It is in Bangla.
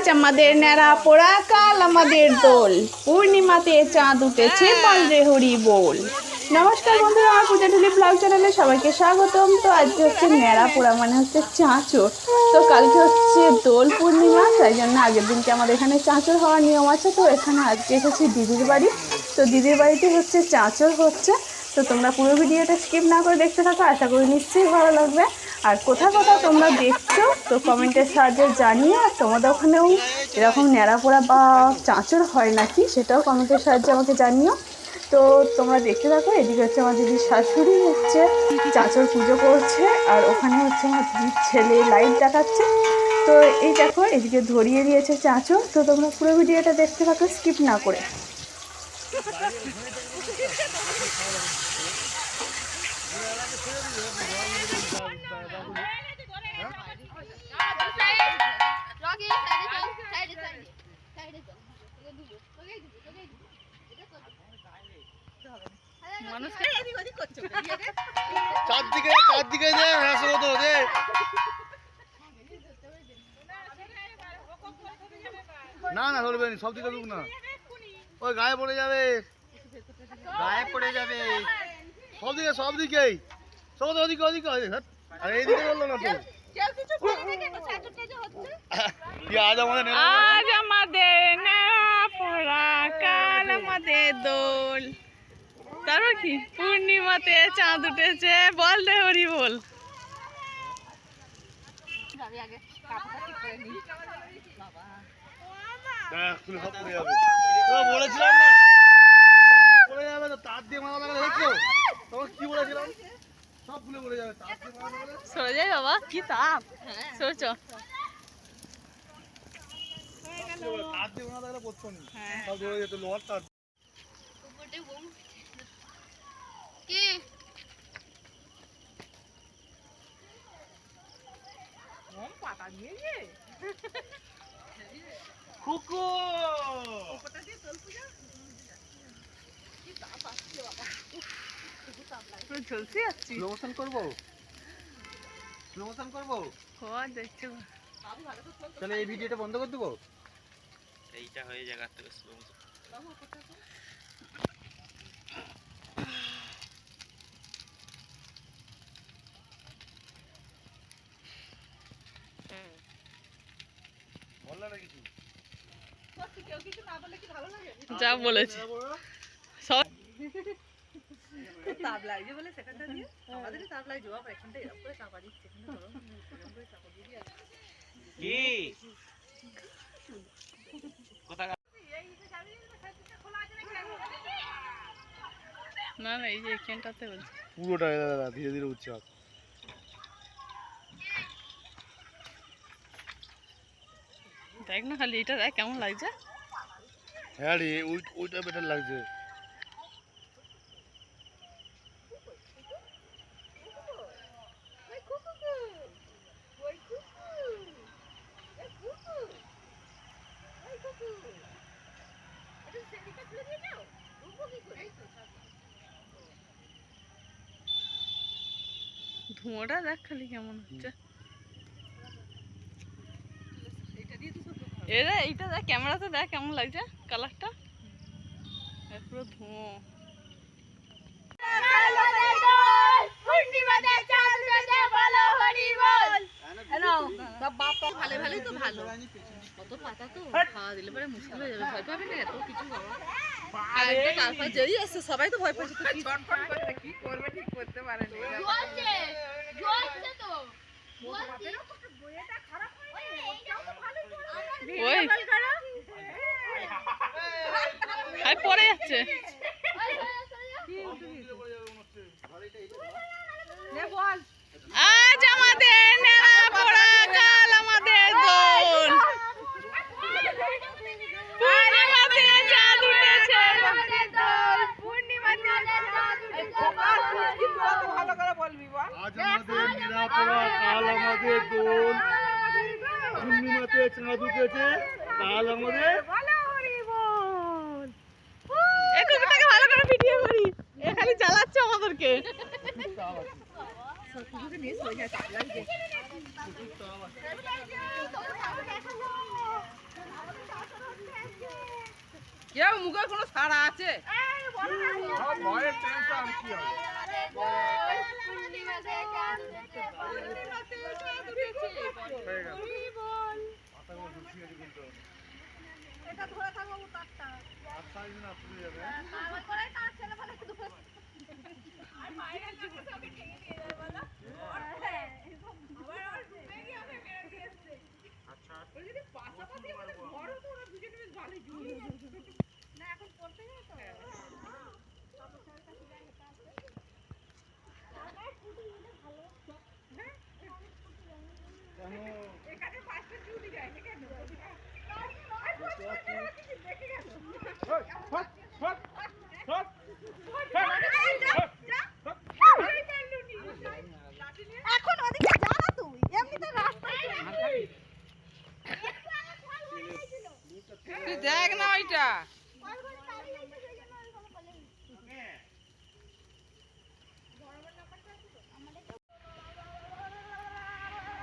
আজ আমাদের ন্যাড়া পোড়া কাল আমাদের দোল। পূর্ণিমাতে চাঁদ উঠেছে বলরে হরি বল। নমস্কার বন্ধুরা আমার পূজা ঢুলি ব্লগ চ্যানেলে সবাইকে স্বাগতম। তো আজকে হচ্ছে ন্যাড়া পোড়া মানে হচ্ছে চাঁচর। তো কালকে হচ্ছে দোল পূর্ণিমা, তাই জন্য আগের দিনকে আমাদের এখানে চাঁচর হওয়ার নিয়ম আছে। তো এখানে আজকে এসেছি দিদির বাড়ি। তো দিদির বাড়িতে হচ্ছে চাঁচর হচ্ছে। তো তোমরা পুরো ভিডিওটা স্কিপ না করে দেখতে থাকো, আশা করি নিশ্চয়ই ভালো লাগবে। আর কোথাও কোথাও তোমরা দেখছ, তো কমেন্টের সাহায্যে জানিয়ে আর তোমাদের ওখানেও এরকম ন্যাড়াপোড়া বা চাঁচর হয় নাকি, সেটাও কমেন্টের সাহায্যে আমাকে জানিও। তো তোমরা দেখতে থাকো, এদিকে হচ্ছে আমার দিদির শাশুড়ি হচ্ছে চাঁচর পুজো করছে, আর ওখানে হচ্ছে আমার দিদির ছেলে লাইট দেখাচ্ছে। তো এই দেখো, এদিকে ধরিয়ে দিয়েছে চাঁচর তো তোমরা পুরো ভিডিওটা দেখতে থাকো স্কিপ না করে। চারদিকে চারদিকে দে হ্যাঁ তো দে না না, ধরবে সব দিকে দুক না। ওই গায়ে পড়ে যাবে। গায়ে পড়ে যাবে। সব দিকে সব দিকেই। সব ওদিকে ওদিকে আর এইদিকে বলল না তো আজ আমাদের? আজ আমাদের পড়া কাল আমাদের দোল। তারপর কি? পূর্ণিমাতে চাঁদ উঠেছে বল রে হরি বল। বলেছিলাম না পড়ে যাবে তো তার দিয়ে মারা লাগালে দেখছ তোমার কি বলেছিলাম সব খুলে পড়ে যাবে তার দিয়ে মারা লাগালে সরে যাই বাবা। কি তাপ? সরছ তার দিয়ে মারা লাগালে পড়তো না। সব ধরে যেত লোহার তার ঝলসে যাচ্ছি প্রমোশন করব? প্রমোশন করব? খাওয়া দেখছ। তাহলে এই ভিডিওটা বন্ধ করে দেবো? এইটা হয়ে স্লো বললে যা বলেছে। সব তাপ লাগছে বলে সেখানটা দিয়ে আমাদেরই তাপ লাগছে বাবা এখানটা এরকম করে চাপা দিচ্ছে এখানে ধরো, এরকম করে চাপা দিয়ে দিয়ে কি? কোথা না না এই যে এখানটাতে বলছি। পুরোটা দাদা ধীরে ধীরে উঠছে। দেখ না খালি এটা দেখ কেমন লাগছে। হ্যাঁ রে ওইটা বেটার লাগছে। ধোঁয়াটা দেখ খালি কেমন হচ্ছে। এরে এইটা দেখ ক্যামেরাতে দেখ কেমন লাগছে কালারটা। পুরো ধোঁয়া। ভালো ভালোই তো ভালো কত পাতা তো খাওয়া দিলে পরে মুশকিল হয়ে যাবে ভয় পাবে না এত কিছু বাবা আর একটা যেই আসছে সবাই তো ভয় পাচ্ছে ওই পারে পড়ে যাচ্ছে। আজ আজ আমাদের নিরাপরা কাল আমাদের দোল পূর্ণিমাতে চাঁদ উঠেছে কাল আমাদের চালাচ্ছে আমাদেরকে। কেউ মুখে কোনো সারা আছে? একটুটাকে ভালো করে ভিডিও করি এখানে চালাচ্ছে আমাদেরকে মুখে কোনো সারা আছে সব ভয়ের টেনশন কি হবে হয়ে গেল মাথাগুলো ঘুরছি আছে কিন্তু আর সাইজ না তুলে যাবে হ্যাঁ? এখন